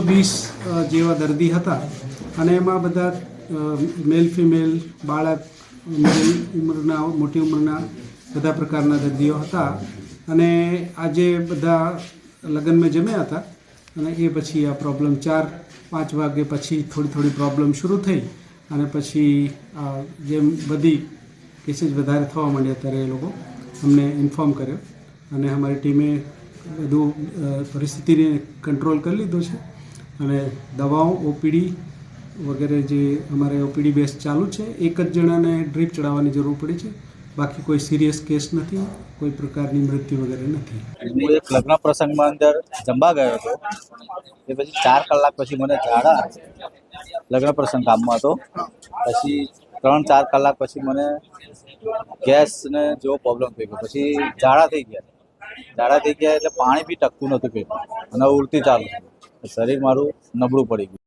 એકસો વીસ જેવા દર્દી હતા. અને એમાં બધા મેલ ફિમેલ બાળક મિડલ ઉંમરના, મોટી ઉંમરના બધા પ્રકારના દર્દીઓ હતા. અને આજે બધા લગ્નમાં જમ્યા હતા. અને એ પછી આ પ્રોબ્લેમ ચાર, પાંચ વાગે પછી થોડી થોડી પ્રોબ્લેમ શરૂ થઈ. અને પછી જેમ બધી કેસીસ વધારે થવા માંડ્યા, ત્યારે એ લોકો અમને ઇન્ફોર્મ કર્યો. અને અમારી ટીમે બધું પરિસ્થિતિને કંટ્રોલ કરી લીધો છે. અને દવાઓ ઓપીડી વગેરે જે અમારે ઓપીડી બેસ ચાલુ છે, એક જ જણાને ડ્રીપ ચડાવવાની જરૂર પડી છે. બાકી કોઈ સિરિયસ કેસ નથી, કોઈ પ્રકારની મૃત્યુ વગેરે નથી. હું એક લગ્ન પ્રસંગમાં અંદર જમવા ગયો હતો. એ પછી ચાર કલાક પછી મને ઝાડા. લગ્ન પ્રસંગ કામમાં હતો. પછી ત્રણ, ચાર કલાક પછી મને ગેસ ને જેવો પ્રોબ્લેમ થઈ ગયો. પછી ઝાડા થઈ ગયા. ઝાડા થઈ ગયા એટલે પાણી બી ટકતું નહોતું પેટમાં અને ઉલટી ચાલુ. શરીર મારું નબળું પડી ગયું.